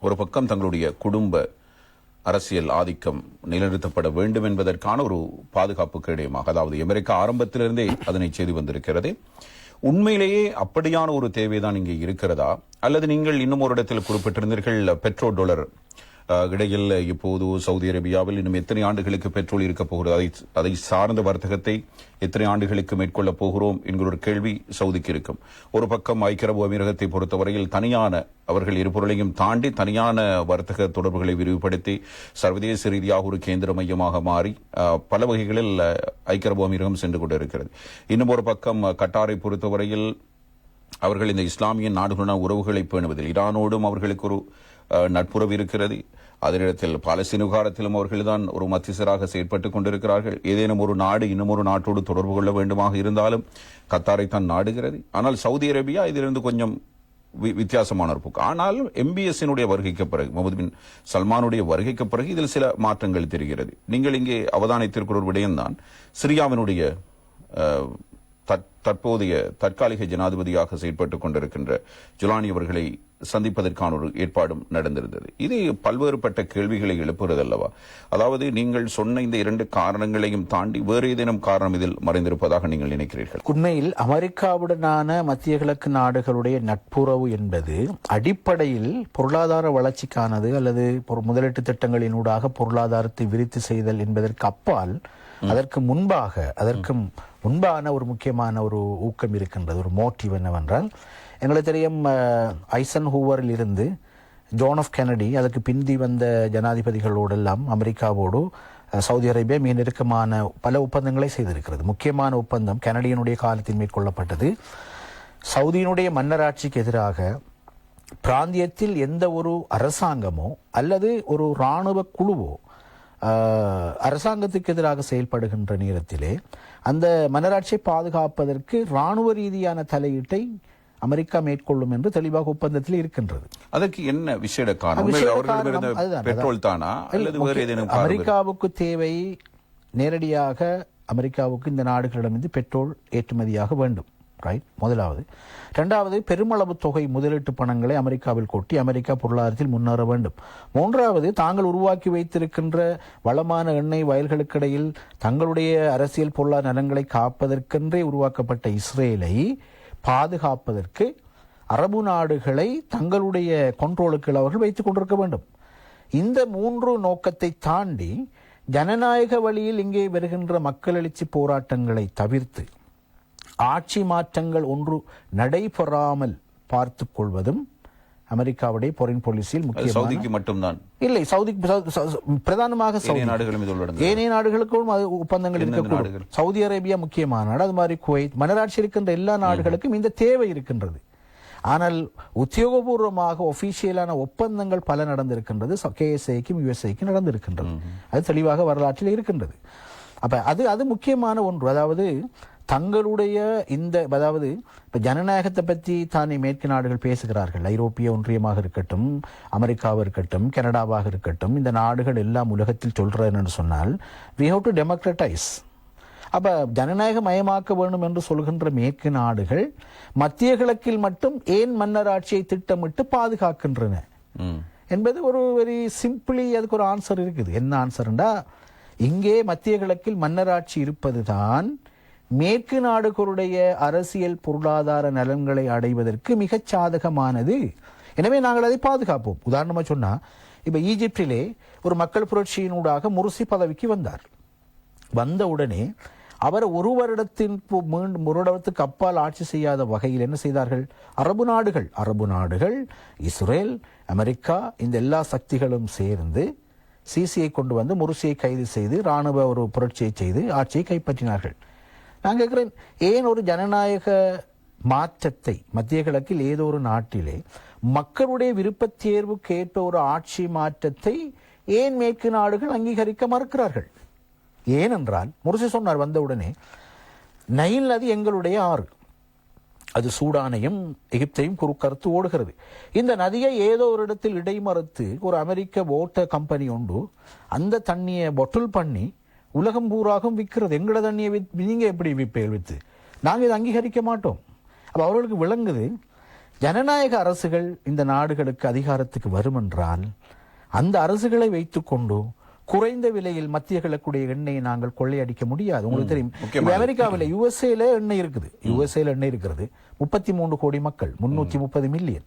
ஒரு பக்கம் தங்களுடைய குடும்ப அரசியல் ஆதிக்கம் நிலைநிறுத்தப்பட வேண்டும் என்பதற்கான ஒரு பாதுகாப்பு கிடையமாக அதாவது அமெரிக்கா ஆரம்பத்திலிருந்தே அதனை செய்து வந்திருக்கிறது. உண்மையிலேயே அப்படியான ஒரு தேவைதான் இங்கே இருக்கிறதா? அல்லது நீங்கள் இன்னும் ஒரு இடத்தில் குறிப்பிட்டிருந்தீர்கள் பெட்ரோ டாலர் இடையில் இப்போது சவுதி அரேபியாவில் இன்னும் எத்தனை ஆண்டுகளுக்கு பெட்ரோல் இருக்க போகிறது அதை அதை சார்ந்த வர்த்தகத்தை எத்தனை ஆண்டுகளுக்கு மேற்கொள்ள போகிறோம் என்கிற ஒரு கேள்வி சவுதிக்கு இருக்கும். ஒரு பக்கம் ஐக்கிய அரபு அமீரகத்தை பொறுத்தவரையில் தனியான அவர்கள் இருபொருளையும் தாண்டி தனியான வர்த்தக தொடர்புகளை விரிவுபடுத்தி சர்வதேச ரீதியாக ஒரு கேந்திர மையமாக மாறி பல வகைகளில் ஐக்கிய அரபு அமீரகம் சென்று கொண்டிருக்கிறது. இன்னும் ஒரு பக்கம் கட்டாரை பொறுத்தவரையில் அவர்கள் இந்த இஸ்லாமிய நாடுகளுடன் உறவுகளை பேணுவதில் ஈரானோடும் அவர்களுக்கு ஒரு நட்புறவு இருக்கிறது. அதனிடத்தில் பாலஸ்தீன விவகாரத்திலும் அவர்கள்தான் ஒரு மத்தியசராக செயற்பட்டுக் கொண்டிருக்கிறார்கள். ஏதேனும் ஒரு நாடு இன்னும் ஒரு நாட்டோடு தொடர்பு கொள்ள வேண்டுமாக இருந்தாலும் கத்தாரை தான் நாடுகிறது. ஆனால் சவுதி அரேபியா இதிலிருந்து கொஞ்சம் வி- வித்தியாசமான ஒரு போக்கு. ஆனால் எம்பிஎஸ்னுடைய வருகைக்கு பிறகு முகமது பின் சல்மானுடைய வருகைக்கு பிறகு இதில் சில மாற்றங்கள் தெரிகிறது. நீங்கள் இங்கே அவதானித்திருக்கிற ஒரு விடயம்தான் சிரியாவினுடைய தற்போதைய தற்காலிக ஜனாதிபதியாக செயற்பட்டுக் கொண்டிருக்கின்ற ஜுலானி அவர்களை சந்திப்பதற்கான ஒரு ஏற்பாடும் நடந்திருந்தது. இது பல்வேறுபட்ட கேள்விகளை எழுப்புகிறது அல்லவா அதாவது நீங்கள் சொன்ன இந்த இரண்டு காரணங்களையும் தாண்டி வேறு ஏதேனும் காரணம் இதில் மறைந்திருப்பதாக நீங்கள் நினைக்கிறீர்கள்? உண்மையில் அமெரிக்காவுடனான மத்திய கிழக்கு நாடுகளுடைய நட்புறவு என்பது அடிப்படையில் பொருளாதார வளர்ச்சிக்கானது அல்லது முதலீட்டு திட்டங்களினூடாக பொருளாதாரத்தை விருத்தி செய்தல் என்பதற்கு அப்பால் அதற்கு முன்பாக அதற்கு முன்பான ஒரு முக்கியமான ஒரு ஊக்கம் இருக்கின்றது. ஒரு மோட்டிவ் என்னவென்றால் எங்களுக்கு தெரியும் ஐசன் ஹூவரில் இருந்து ஜோன் ஆஃப் கெனடி அதற்கு பிந்தி வந்த ஜனாதிபதிகளோடெல்லாம் அமெரிக்காவோடு சவுதி அரேபியா மிக நெருக்கமான பல ஒப்பந்தங்களை செய்திருக்கிறது. முக்கியமான ஒப்பந்தம் கெனடியினுடைய காலத்தில் மேற்கொள்ளப்பட்டது. சவுதியினுடைய மன்னராட்சிக்கு எதிராக பிராந்தியத்தில் எந்த ஒரு அரசாங்கமோ அல்லது ஒரு இராணுவ குழுவோ அரசாங்கத்துக்கு எதிராக செயல்படுகின்ற நேரத்திலே அந்த மன்னராட்சியை பாதுகாப்பதற்கு இராணுவ ரீதியான தலையீட்டை அமெரிக்கா மேற்கொள்ளும் என்று தெளிவாக ஒப்பந்தத்தில் இருக்கின்றது. அதற்கு என்ன விசேட காரணம்? அமெரிக்காவுக்கு தேவை நேரடியாக அமெரிக்காவுக்கு இந்த நாடுகளிடமிருந்து பெட்ரோல் ஏற்றுமதியாக வேண்டும். ரைட் முதலாவது. இரண்டாவது பெருமளவு தொகை முதலீட்டு பணங்களை அமெரிக்காவில் கொட்டி அமெரிக்கா பொருளாதாரத்தில் முன்னேற வேண்டும். மூன்றாவது தாங்கள் உருவாக்கி வைத்திருக்கின்ற வளமான எண்ணெய் வயல்களுக்கிடையில் தங்களுடைய அரசியல் பொருளாதார நலன்களை காப்பதற்கென்றே உருவாக்கப்பட்ட இஸ்ரேலை பாதுகாப்பதற்கு அரபு நாடுகளை தங்களுடைய கண்ட்ரோலுக்கு அவர்கள் வைத்துக் கொண்டிருக்க வேண்டும். இந்த மூன்று நோக்கத்தை தாண்டி ஜனநாயக வழியில் இங்கே வருகின்ற மக்கள் எழுச்சி போராட்டங்களை தவிர்த்து ஆட்சி மாற்றங்கள் ஒன்று நடைபெறாமல் பார்த்து கொள்வதும் அமெரிக்காவுடைய பொறின் பாலிசியில் அது முக்கியமான சவுதிக்கு மட்டும்தான். இல்லை சவுதி சவு- சவு- பிரதானமாக ஏனைய நாடுகளுக்கும் அது ஒப்பந்தங்கள் இருக்கக்கூடும்? சவுதி அரேபியா முக்கியமான நாடு அது மாதிரி குவைத் மனராட்சி இருக்கின்ற எல்லா நாடுகளுக்கும் இந்த தேவை இருக்கின்றது. ஆனால் உத்தியோகபூர்வமாக ஒபிஷியலான ஒப்பந்தங்கள் பல நடந்திருக்கின்றது. கேஎஸ்ஐக்கும் யுஎஸ்ஐக்கும் நடந்திருக்கின்றது. அது தெளிவாக வரலாற்றில் இருக்கின்றது. அப்ப அது அது முக்கியமான ஒன்று. அதாவது தங்களுடைய இந்த அதாவது இப்ப ஜனநாயகத்தை பற்றி தானே மேற்கு நாடுகள் பேசுகிறார்கள். ஐரோப்பிய ஒன்றியமாக இருக்கட்டும் அமெரிக்காவாக இருக்கட்டும் கனடாவாக இருக்கட்டும் இந்த நாடுகள் எல்லாம் உலகத்தில் சொல்றேன்னு சொன்னால் வி ஹவ் டு டெமோக்ரட்டைஸ் அப்ப ஜனநாயக மயமாக்க வேண்டும் என்று சொல்கின்ற மேற்கு நாடுகள் மத்திய கிழக்கில் மட்டும் ஏன் மன்னராட்சியை திட்டமிட்டு பாதுகாக்கின்றன. என்பது ஒரு வெரி சிம்பிளி அதுக்கு ஒரு ஆன்சர் இருக்குது. என்ன ஆன்சர்ண்டா இங்கே மத்திய கிழக்கில் மன்னராட்சி இருப்பதுதான் மேற்கு நாடுகளுடைய அரசியல் பொருளாதார நலன்களை அடைவதற்கு மிகச் சாதகமானது. எனவே நாங்கள் அதை பாதுகாப்போம். உதாரணமாக சொன்னால் இப்போ ஈஜிப்டிலே ஒரு மக்கள் புரட்சியினூடாக முரசி பதவிக்கு வந்தார். வந்த உடனே அவர் ஒரு வருடத்தின் பு- மீண்டும் ஒரு வருடத்துக்கு அப்பால் ஆட்சி செய்யாத வகையில் என்ன செய்தார்கள்? அரபு நாடுகள். அரபு நாடுகள் இஸ்ரேல் அமெரிக்கா இந்த எல்லா சக்திகளும் சேர்ந்து சிசியை கொண்டு வந்து முருசியை கைது செய்து ராணுவ ஒரு புரட்சியை செய்து ஆட்சியை கைப்பற்றினார்கள். நான் கேட்குறேன் ஏன் ஒரு ஜனநாயக மாற்றத்தை மத்திய கிழக்கில் ஏதோ ஒரு நாட்டிலே மக்களுடைய விருப்பத்தேர்வு தேர்வுக்கு ஏற்ப ஒரு ஆட்சி மாற்றத்தை ஏன் மேற்கு நாடுகள் அங்கீகரிக்க மறுக்கிறார்கள்? ஏனென்றால் முரசு சொன்னார் வந்தவுடனே நைல் நதி எங்களுடைய ஆறு. அது சூடானையும் எகிப்தையும் குறுக்கறுத்து ஓடுகிறது. இந்த நதியை ஏதோ ஒரு இடத்தில் இடைமறுத்து ஒரு அமெரிக்க ஓட்ட கம்பெனி உண்டு அந்த தண்ணியை பொட்டில் பண்ணி உலகம் பூராகவும் விற்கிறது. எங்களோட தண்ணியை வித் நீங்க எப்படி விப்பீர்கள் வித்து? நாங்க இதை அங்கீகரிக்க மாட்டோம். அப்ப அவர்களுக்கு விளங்குது ஜனநாயக அரசுகள் இந்த நாடுகளுக்கு அதிகாரத்துக்கு வரும் என்றால் அந்த அரசுகளை வைத்துக்கொண்டு குறைந்த விலையில் மத்திய கிழக்குடைய எண்ணெயை நாங்கள் கொள்ளையடிக்க முடியாது. உங்களுக்கு தெரியும். அமெரிக்காவில் யுஎஸ்ஏல எண்ணெய் இருக்குது. யுஎஸ்ஏல எண்ணெய் இருக்கிறது. முப்பத்தி மூன்று கோடி மக்கள் முன்னூத்தி முப்பது மில்லியன்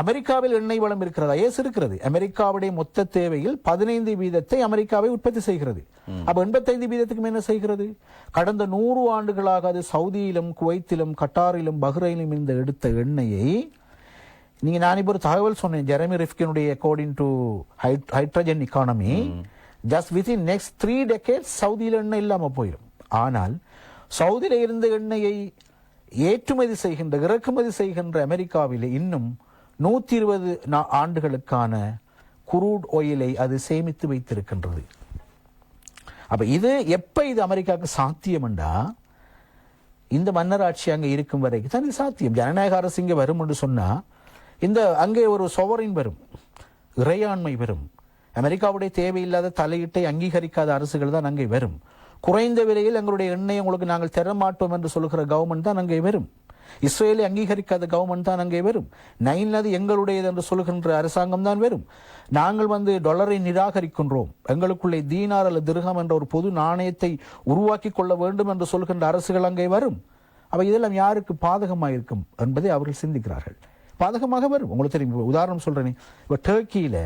அமெரிக்காவில் எண்ணெய் வளம் இருக்கிறதா? ஏஸ் இருக்கிறது. அமெரிக்காவுடைய மொத்த தேவையில் பதினைந்து வீதத்தை அமெரிக்காவை உற்பத்தி செய்கிறது. அப்ப எண்பத்தைந்து வீதத்துக்கு என்ன செய்கிறது? கடந்த நூறு ஆண்டுகளாக அது சவுதியிலும் குவைத்திலும் கட்டாரிலும் பஹ்ரைனிலும் இந்த எடுத்த எண்ணெயை நீங்க நான் இப்போ ஒரு தகவல் சொன்னேன். Jeremy ரிஃப்கினுடைய according to hydrogen economy just within next three decade சவுதியில் எண்ணெய் இல்லாம போயிடும் ஆனால் சவுதியில இருந்த எண்ணெயை ஏற்றுமதி செய்கின்ற இறக்குமதி செய்கின்ற அமெரிக்காவிலே இன்னும் நூற்றி இருபது ஆண்டுகளுக்கான குரூட் ஆயிலை அது சேமித்து வைத்திருக்கின்றது. அப்போ இது எப்போ இது அமெரிக்காவுக்கு சாத்தியம்டா இந்த மன்னராட்சி அங்கே இருக்கும் வரைக்கும் தான் இது சாத்தியம். ஜனநாயக அரசு இங்கே வரும் என்று சொன்னால் இந்த அங்கே ஒரு சொவரின் வரும் இறையாண்மை வரும். அமெரிக்காவுடைய தேவையில்லாத தலையீட்டை அங்கீகரிக்காத அரசுகள் தான் அங்கே வரும். குறைந்த விலையில் எங்களுடைய எண்ணெய் உங்களுக்கு நாங்கள் தர மாட்டோம் என்று சொல்லுகிற கவர்மெண்ட் தான் அங்கே வரும். இஸ்ரேலை அங்கீகரிக்காத கவர்மெண்ட் தான் அங்கே வரும். நைன் அது எங்களுடையது என்று சொல்கின்ற அரசாங்கம் தான் வரும். நாங்கள் வந்து டொலரை நிராகரிக்கின்றோம். எங்களுக்குள்ளே தீனார் அல்லது திருகம் என்ற ஒரு பொது நாணயத்தை உருவாக்கி கொள்ள வேண்டும் என்று சொல்கின்ற அரசுகள் அங்கே வரும். அவை இதெல்லாம் யாருக்கு பாதகமாக இருக்கும் என்பதை அவர்கள் சிந்திக்கிறார்கள். பாதகமாக வரும். உங்களுக்கு தெரியும் உதாரணம் சொல்கிறேனே இப்போ டர்க்கியில்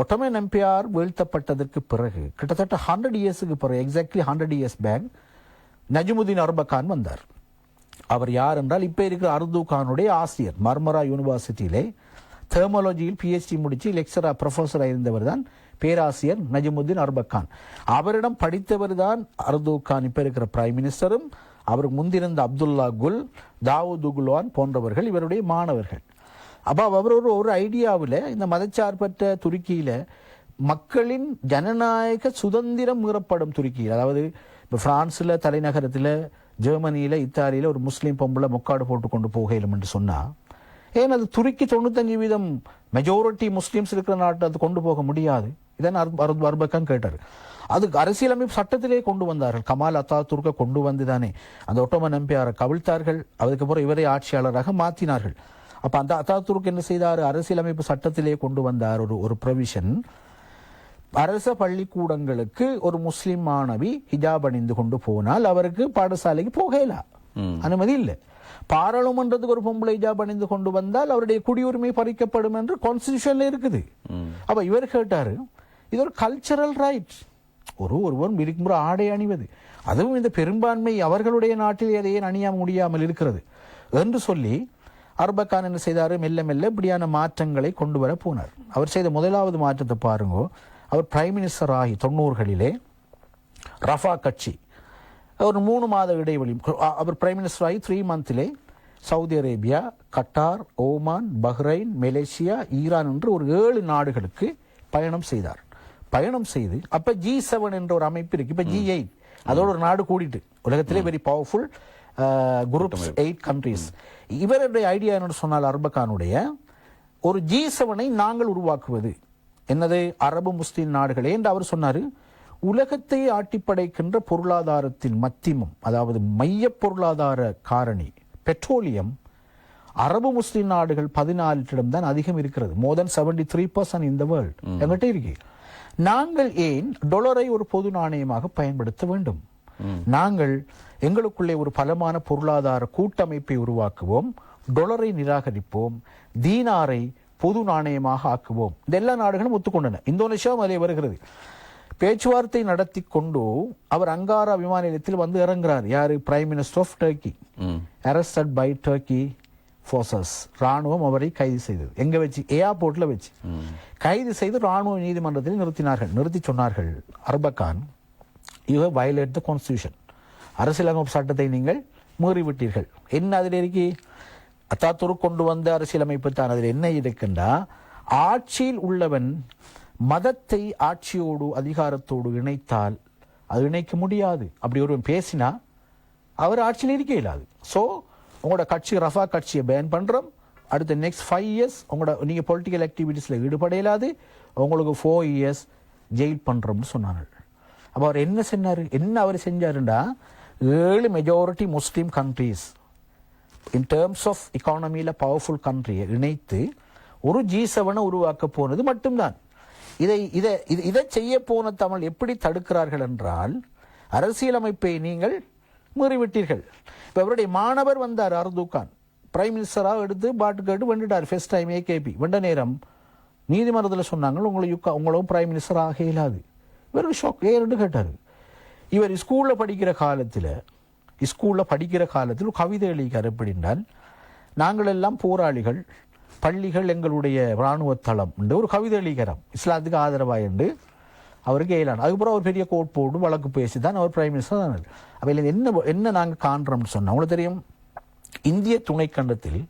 ஒட்டமன் எம்பியார் வீழ்த்தப்பட்டதற்கு பிறகு கிட்டத்தட்ட ஹண்ட்ரட் இயர்ஸுக்கு பிறகு exactly hundred years back Necmettin Erbakan வந்தார். அவர் யார் என்றால் இப்போ இருக்கிற அர்து கானுடைய ஆசிரியர் மர்மரா யூனிவர்சிட்டியிலே தேர்மலஜியில் பிஹெச்டி முடித்து லெக்சராக ப்ரொஃபஸராக இருந்தவர் தான் பேராசிரியர் நஜிமுத்தீன் அர்பக்கான். அவரிடம் படித்தவர் தான் அர்து கான் இப்போ இருக்கிற பிரைம் மினிஸ்டரும் அவருக்கு முந்திருந்த அப்துல்லா குல் தாவூது குல்வான் போன்றவர்கள் இவருடைய மாணவர்கள். அப்போ அவர் ஒரு ஒரு ஐடியாவில் இந்த மதச்சார்பற்ற துருக்கியில் மக்களின் ஜனநாயக சுதந்திரம் மீறப்படும் துருக்கியில். அதாவது இப்போ ஃப்ரான்ஸில் தலைநகரத்தில் ஜெர்மனியில் இத்தாலியில் ஒரு முஸ்லீம் பொம்பளை முக்காடு போட்டு கொண்டு போகலும் என்று சொன்னால் ஏன் அது துருக்கி தொண்ணூத்தஞ்சு வீதம் மெஜாரிட்டி முஸ்லீம்ஸ் இருக்கிற நாட்டை அது கொண்டு போக முடியாது? இதான் அர்பக்கான் கேட்டார். அதுக்கு அரசியலமைப்பு சட்டத்திலே கொண்டு வந்தார்கள். கமால் அத்தா கொண்டு வந்து தானே. அந்த ஒட்டோமன் எம்பியாரை கவிழ்த்தார்கள். அதுக்கப்புறம் இவரை ஆட்சியாளராக மாற்றினார்கள் அப்போ அந்த அத்தா என்ன செய்தார்? அரசியலமைப்பு சட்டத்திலே கொண்டு வந்தார் ஒரு ஒரு ப்ரொவிஷன் அரச பள்ளிக்கூடங்களுக்கு ஒரு முஸ்லிம் மாணவி ஹிஜாப் அணிந்து கொண்டு போனால் அவருக்கு பாடசாலைக்கு போகலாம் அனுமதி இல்லை. பாராளுமன்றத்துக்கு ஒரு பொம்பளை ஹிஜாப் அணிந்து கொண்டு வந்தால் அவருடைய குடியுரிமை பறிக்கப்படும் என்று கான்ஸ்டிடியூஷன்ல இருக்குது. அப்ப இவர் கேட்டாரு இது ஒரு கல்ச்சரல் ரைட் ஒரு ஒருவர் இருக்கும்போது ஆடை அணிவது. அதுவும் இந்த பெரும்பான்மை அவர்களுடைய நாட்டில் எதையே அணிய முடியாமல் இருக்கிறது? என்று சொல்லி அர்பக்கான் என்ன செய்தாரு? மெல்ல மெல்ல இப்படியான மாற்றங்களை கொண்டு வர போனார். அவர் செய்த முதலாவது மாற்றத்தை பாருங்க. அவர் பிரைம் மினிஸ்டர் ஆகி தொண்ணூறுகளிலே ரஃபா கட்சி ஒரு மூணு மாத இடைவெளி அவர் பிரைம் மினிஸ்டர் ஆகி three மந்த்திலே Saudi Arabia Qatar Oman Bahrain Malaysia Iran என்று ஒரு ஏழு நாடுகளுக்கு பயணம் செய்தார். பயணம் செய்து அப்ப ஜி செவன் என்ற ஒரு அமைப்பு இருக்கு. இப்ப ஜி எயிட் அதோட ஒரு நாடு கூடிட்டு. உலகத்திலே very powerful groups eight countries இவருடைய ஐடியா என்னன்னு சொன்னால் அர்பகானுடைய ஒரு ஜி செவனை நாங்கள் உருவாக்குவது. என்னது? அரபு முஸ்லிம் நாடுகளே என்று அவர் சொன்னாரு. உலகத்தை ஆட்டிப்படைக்கின்ற பொருளாதாரத்தின் மத்திமம் அதாவது மைய பொருளாதார காரணி பெட்ரோலியம் அரபு முஸ்லிம் நாடுகள் பதினாலிடம் தான் அதிகம் இருக்கிறது. More than seventy three percent இந்த வேர்ல்ட் எங்கிட்ட இருக்கு. நாங்கள் ஏன் டொலரை ஒரு பொது நாணயமாக பயன்படுத்த வேண்டும்? நாங்கள் எங்களுக்குள்ளே ஒரு பலமான பொருளாதார கூட்டமைப்பை உருவாக்குவோம். டொலரை நிராகரிப்போம். தீனாரை பொது நாணயமாக ஆக்குவோம். இந்த எல்லா நாடுகளும் ஒத்துக்கொண்டன. இந்தோனேஷியாவும் அதிலே வருகிறது. பேச்சுவார்த்தை நடத்தி கொண்டு அவர் அங்காரா விமான நிலையத்தில் வந்து இறங்குறார். யாரு? Prime minister of Turkey arrested by Turkey forces ராணுவம் அவரை கைது செய்தது. எங்க வச்சு? ஏர்போர்ட்ல வச்சு. கைது செய்து ராணுவ நீதிமன்றத்தில் நிறுத்தினார்கள். நிறுத்தி சொன்னார்கள். Erbakan you have violated the constitution அரசியலமைப்பு சட்டத்தை நீங்கள் மீறிவிட்டீர்கள். என்ன அதில் இருக்கி? அத்தாத்துருக் கொண்டு வந்த அரசியலமைப்பு தான். அதில் என்ன இருக்குண்டா? ஆட்சியில் உள்ளவன் மதத்தை ஆட்சியோடு அதிகாரத்தோடு இணைத்தால் அது இணைக்க முடியாது. அப்படி ஒருவன் பேசினா அவர் ஆட்சியில் இருக்க இயலாது. ஸோ உங்களோட கட்சி ரஃபா கட்சியை பேன் பண்ணுறோம் அடுத்த நெக்ஸ்ட் ஃபைவ் இயர்ஸ் உங்களோட நீங்கள் பொலிட்டிக்கல் ஆக்டிவிட்டீஸில் ஈடுபட இயலாது. உங்களுக்கு ஃபோர் இயர்ஸ் ஜெயில் பண்ணுறோம்னு சொன்னார்கள். அப்போ அவர் என்ன செஞ்சாரு என்ன அவர் செஞ்சாருண்டா? ஏழு majority Muslim countries in terms of இக்கானமியில் powerful கண்ட்ரியை இணைத்து ஒரு ஜி செவனை உருவாக்க போனது மட்டும்தான். இதை இதை இது- இதை செய்ய போன தமிழ் எப்படி தடுக்கிறார்கள் என்றால் அரசியலமைப்பை நீங்கள் மீறிவிட்டீர்கள். இப்போ அவருடைய மாணவர் வந்தார் அர்துகான். பிரைம் மினிஸ்டராக எடுத்து பாட்டு கேட்டு வெண்டுட்டார் ஃபர்ஸ்ட் டைம் ஏகேபி வெண்ட நேரம் நீதிமன்றத்தில் சொன்னாங்க உங்களை யுக்கா உங்களும் பிரைம் மினிஸ்டர் ஆக இயலாது. இவர் ஷாக் ஏன்னு கேட்டார். இவர் ஸ்கூலில் படிக்கிற காலத்தில் ஸ்கூலில் படிக்கிற காலத்தில் ஒரு கவிதை எழுதிக்கார் எப்படின்றால் நாங்கள் எல்லாம் போராளிகள் பள்ளிகள் எங்களுடைய இராணுவ தளம் என்று ஒரு கவிதை எழுதிக்கிறார். இஸ்லாத்துக்கு ஆதரவாக என்று அவருக்கு ஏலான். அதுக்கப்புறம் அவர் பெரிய கோட் போட்டு வழக்கு பேசி தான் அவர் பிரைம் மினிஸ்டர் ஆனார். அவையில் என்ன என்ன நாங்கள் காண்றோம்னு சொன்னோம் உங்களுக்கு தெரியும் இந்திய துணைக்கண்டத்தில்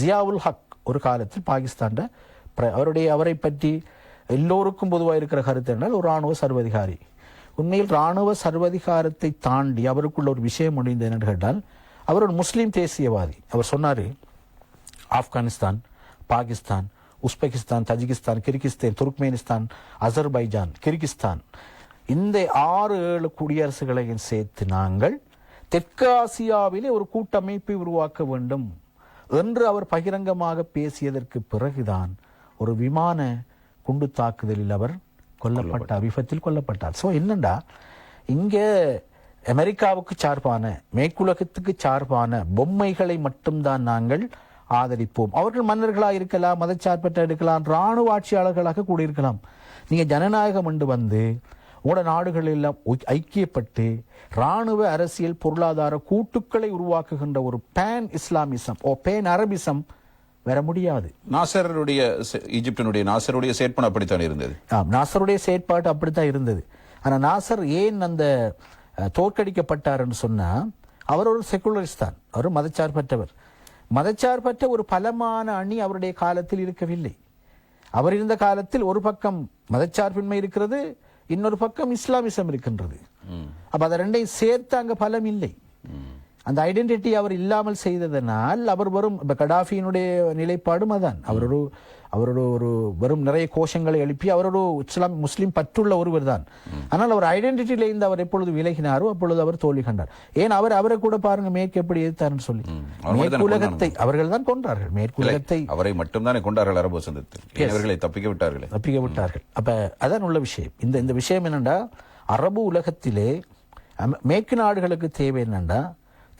ஜியாவுல் ஹக் ஒரு காலத்தில் பாகிஸ்தான்ட அவருடைய அவரை பற்றி எல்லோருக்கும் பொதுவாக இருக்கிற கருத்து என்றால் ஒரு ராணுவ சர்வதிகாரி. உண்மையில் ராணுவ சர்வதிகாரத்தை தாண்டி அவருக்குள்ள ஒரு விஷயம் முடிந்தது என்று கேட்டால் அவர் ஒரு முஸ்லீம் தேசியவாதி. அவர் சொன்னார் Afghanistan Pakistan Uzbekistan Tajikistan Kyrgyzstan Turkmenistan Azerbaijan Kyrgyzstan. இந்த ஆறு ஏழு குடியரசுகளையும் சேர்த்து நாங்கள் தெற்கு ஆசியாவிலே ஒரு கூட்டமைப்பை உருவாக்க வேண்டும் என்று அவர் பகிரங்கமாக பேசியதற்கு பிறகுதான் ஒரு விமான குண்டு தாக்குதலில் அவர் கொல்லப்பட்டார். விபத்தில் கொல்லப்பட்டார். ஸோ என்னண்டா? இங்க அமெரிக்காவுக்கு சார்பான மேற்குலகத்துக்கு சார்பான பொம்மைகளை மட்டும்தான் நாங்கள் ஆதரிப்போம். அவர்கள் மன்னர்களாக இருக்கலாம் மதச்சார்பற்ற இருக்கலாம் இராணுவ ஆட்சியாளர்களாக கூட இருக்கலாம் நீங்க ஜனநாயகம் என்று வந்து உங்களோட நாடுகள் எல்லாம் ஐக்கியப்பட்டு இராணுவ அரசியல் பொருளாதார கூட்டுக்களை உருவாக்குகின்ற ஒரு பேன் இஸ்லாமிசம் ஓ பேன் அரபிசம் வர முடியாது. நாசருடைய ஈஜிப்தினுடைய நாசருடைய செயற்பன் அப்படித்தான் இருந்தது. ஆம் நாசருடைய செயற்பாடு அப்படித்தான் இருந்தது. ஆனா நாசர் ஏன் அந்த தோற்கடிக்கப்பட்டார்னு சொன்னா அவர் ஒரு செகுலரிஸ்ட் தான். அவர் மதச்சார்பற்றவர். மதச்சார்பற்ற ஒரு பலமான அணி அவருடைய காலத்தில் இருக்கவில்லை. அவர் இருந்த காலத்தில் ஒரு பக்கம் மதச்சார்பின்மை இருக்கிறது இன்னொரு பக்கம் இஸ்லாமிசம் இருக்கின்றது. அப்ப அதை ரெண்டையும் சேர்த்து அங்க பலம் இல்லை. அந்த ஐடென்டிட்டி அவர் இல்லாமல் செய்ததனால் அவர் வரும் இப்ப கடாஃபியினுடைய நிலைப்பாடும் அதான். அவர் ஒரு அவர் ஒரு வெறும் நிறைய கோஷங்களை எழுப்பி அவர் ஒரு இஸ்லாம் முஸ்லீம் பற்றுள்ள ஒருவர் தான். ஆனால் அவர் ஐடென்டிட்டியில இருந்து அவர் எப்பொழுது விலகினாரோ அப்பொழுது அவர் தோல்வி கண்டார். ஏன் அவர் அவரை கூட பாருங்க மேற்கு எப்படி எதிர்த்தாருன்னு சொல்லி. மேற்குலகத்தை அவர்கள் தான் கொன்றார்கள். மேற்குலகத்தை அவரை மட்டும்தானே கொண்டார்கள் அரபு அவர்களை தப்பிக்க விட்டார்களே? தப்பிக்க விட்டார்கள். அப்ப அதான் உள்ள விஷயம். இந்த இந்த விஷயம் என்னண்டா? அரபு உலகத்திலே மேற்கு நாடுகளுக்கு தேவை என்னண்டா?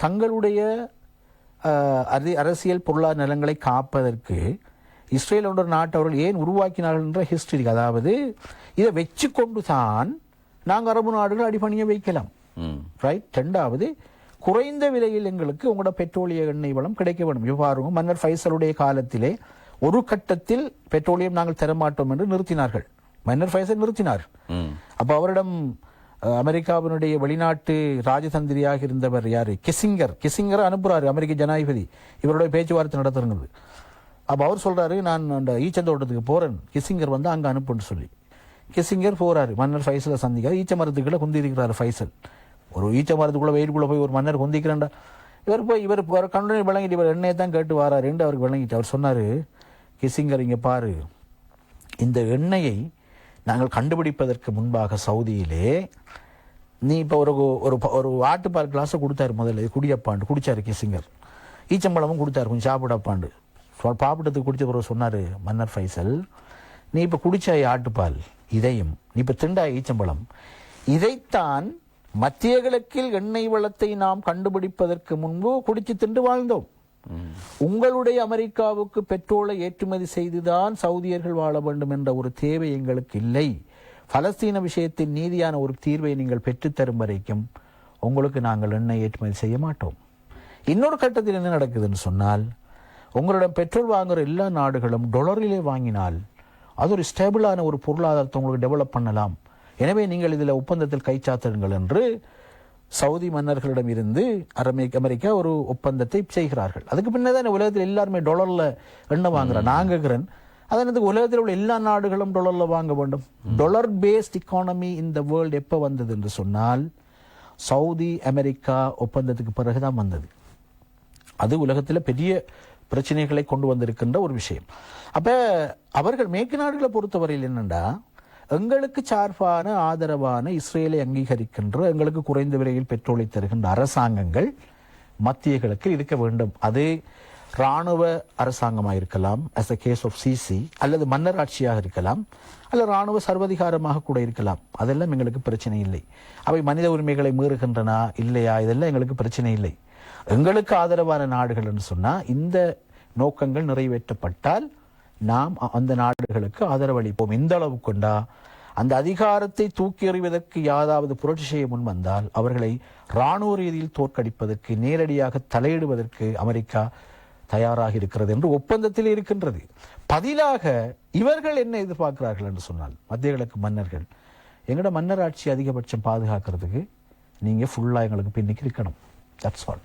தங்களுடைய அரசியல் பொருளாதார நலங்களை காப்பதற்கு இஸ்ரேல் என்ற நாட்டை அவர்கள் ஏன் உருவாக்கினார்கள் என்ற ஹிஸ்டரி அதாவது இதை வச்சு கொண்டு தான் நாங்கள் அரபு நாடுகள் அடிபணிய வைக்கலாம். ரைட் ரெண்டாவது குறைந்த விலையில் எங்களுக்கு உங்களோட பெட்ரோலிய எண்ணெய் வளம் கிடைக்க வேண்டும். இவ்வாறு மன்னர் ஃபைசலுடைய காலத்திலே ஒரு கட்டத்தில் பெட்ரோலியம் நாங்கள் தரமாட்டோம் என்று நிறுத்தினார்கள். மன்னர் ஃபைசல் நிறுத்தினார். அப்ப அவரிடம் அமெரிக்காவினுடைய வெளிநாட்டு ராஜதந்திரியாக இருந்தவர் யார்? கிசிங்கர் கிசிங்கர் அனுப்புகிறாரு அமெரிக்க ஜனாதிபதி. இவருடைய பேச்சுவார்த்தை நடத்துறது அப்போ அவர் சொல்கிறாரு நான் அந்த ஈச்சந்தோட்டத்துக்கு போகிறேன் கிசிங்கர் வந்து அங்கே அனுப்புன்னு சொல்லி. கிசிங்கர் போகிறாரு மன்னர் ஃபைசலை சந்திக்கார் ஈச்ச மரத்துக்குள்ளே குந்தி இருக்கிறாரு ஃபைசல். ஒரு ஈச்ச மரத்துக்குள்ளே வெயிலுக்குள்ளே போய் ஒரு மன்னர் குந்திக்கிறேன்டா. இவர் போய் இவர் இவர் விளங்கிட்டு இவர் எண்ணெயை தான் கேட்டு வாராருன்னு அவருக்கு விளங்கிட்டு அவர் சொன்னார் கிசிங்கர் இங்கே பாரு. இந்த எண்ணெயை நாங்கள் கண்டுபிடிப்பதற்கு முன்பாக சவுதியிலே நீ இப்போ ஒரு ஒரு ஒரு ஆட்டுப்பால் கிளாஸை கொடுத்தாரு முதல்ல. இது குடியப்பாண்டு. குடித்தாரு கிசிங்கர் ஈச்சம்பழமும் கொடுத்தாரு. கொஞ்சம் சாப்பிடப்பாண்டு. பாப்பிட்டத்துக்கு குடித்த பிறகு சொன்னார் மன்னர் ஃபைசல் நீ இப்போ குடித்தாய் ஆட்டுப்பால் இதையும் நீ இப்போ திண்டாய் ஈச்சம்பழம் இதைத்தான் மத்திய கிழக்கில் எண்ணெய் வளத்தை நாம் கண்டுபிடிப்பதற்கு முன்பு குடிச்சு திண்டு வாழ்ந்தோம். உங்களுடைய அமெரிக்காவுக்கு பெட்ரோலை ஏற்றுமதி செய்துதான் சவுதியர்கள் வாழ வேண்டும் என்ற ஒரு தேவை எங்களுக்கு இல்லை. பலஸ்தீன விஷயத்தில் நீதியான ஒரு தீர்வை நீங்கள் பெற்றுத்தரும் வரைக்கும் உங்களுக்கு நாங்கள் எண்ணெய் ஏற்றுமதி செய்ய மாட்டோம். இன்னொரு கட்டத்தில் என்ன நடக்குதுன்னு சொன்னால் உங்களிடம் பெட்ரோல் வாங்குற எல்லா நாடுகளும் டொலரிலே வாங்கினால் அது ஒரு ஸ்டேபிளான ஒரு பொருளாதாரத்தை உங்களுக்கு டெவலப் பண்ணலாம். எனவே நீங்கள் இதில் ஒப்பந்தத்தில் கைச்சாத்துங்கள் என்று சவுதி மன்னர்களிடம் இருந்து அமெரிக்க அமெரிக்கா ஒரு ஒப்பந்தத்தை செய்கிறார்கள். அதுக்கு பின்னதான் உலகத்தில் எல்லாருமே டாலர்ல எண்ணெய் வாங்குறேன் நான் கேட்கிறேன். அதனது உலகத்தில் உள்ள எல்லா நாடுகளும் டொலரில் வாங்க வேண்டும். டொலர் பேஸ்ட் இக்கானமி இந்த வேர்ல்டு எப்போ வந்தது என்று சொன்னால் சவுதி அமெரிக்கா ஒப்பந்தத்துக்கு பிறகுதான் வந்தது. அது உலகத்தில் பெரிய பிரச்சனைகளை கொண்டு வந்திருக்கின்ற ஒரு விஷயம். அப்ப அவர்கள் மேற்கு நாடுகளை பொறுத்தவரையில் என்னென்னா எங்களுக்கு சார்பான ஆதரவான இஸ்ரேலை அங்கீகரிக்கின்ற எங்களுக்கு குறைந்த விலையில் பெட்ரோலை தருகின்ற அரசாங்கங்கள் மத்திய கிழக்கில் இருக்க வேண்டும். அது இராணுவ அரசாங்கமாக இருக்கலாம் as a case of Sisi அல்லது மன்னராட்சியாக இருக்கலாம் அல்லது இராணுவ சர்வதிகாரமாக கூட இருக்கலாம். அதெல்லாம் எங்களுக்கு பிரச்சனை இல்லை. அவை மனித உரிமைகளை மீறுகின்றனா இல்லையா? இதெல்லாம் எங்களுக்கு பிரச்சனை இல்லை. எங்களுக்கு ஆதரவான நாடுகள் என்று சொன்னா இந்த நோக்கங்கள் நிறைவேற்றப்பட்டால் நாம் அந்த நாடுகளுக்கு ஆதரவளிப்போம். எந்த அளவு கொண்டா? அந்த அதிகாரத்தை தூக்கி எறிவதற்கு யாராவது புரட்சி செய்ய முன் வந்தால் அவர்களை இராணுவ ரீதியில் தோற்கடிப்பதற்கு நேரடியாக தலையிடுவதற்கு அமெரிக்கா தயாராக இருக்கிறது என்று ஒப்பந்தத்தில் இருக்கின்றது. பதிலாக இவர்கள் என்ன எதிர்பார்க்கிறார்கள் என்று சொன்னால் மத்திய கிழக்கு மன்னர்கள் எங்களோட மன்னர் ஆட்சி அதிகபட்சம் பாதுகாக்கிறதுக்கு நீங்கள் ஃபுல்லாக எங்களுக்கு பின்னிக்கு இருக்கணும். That's all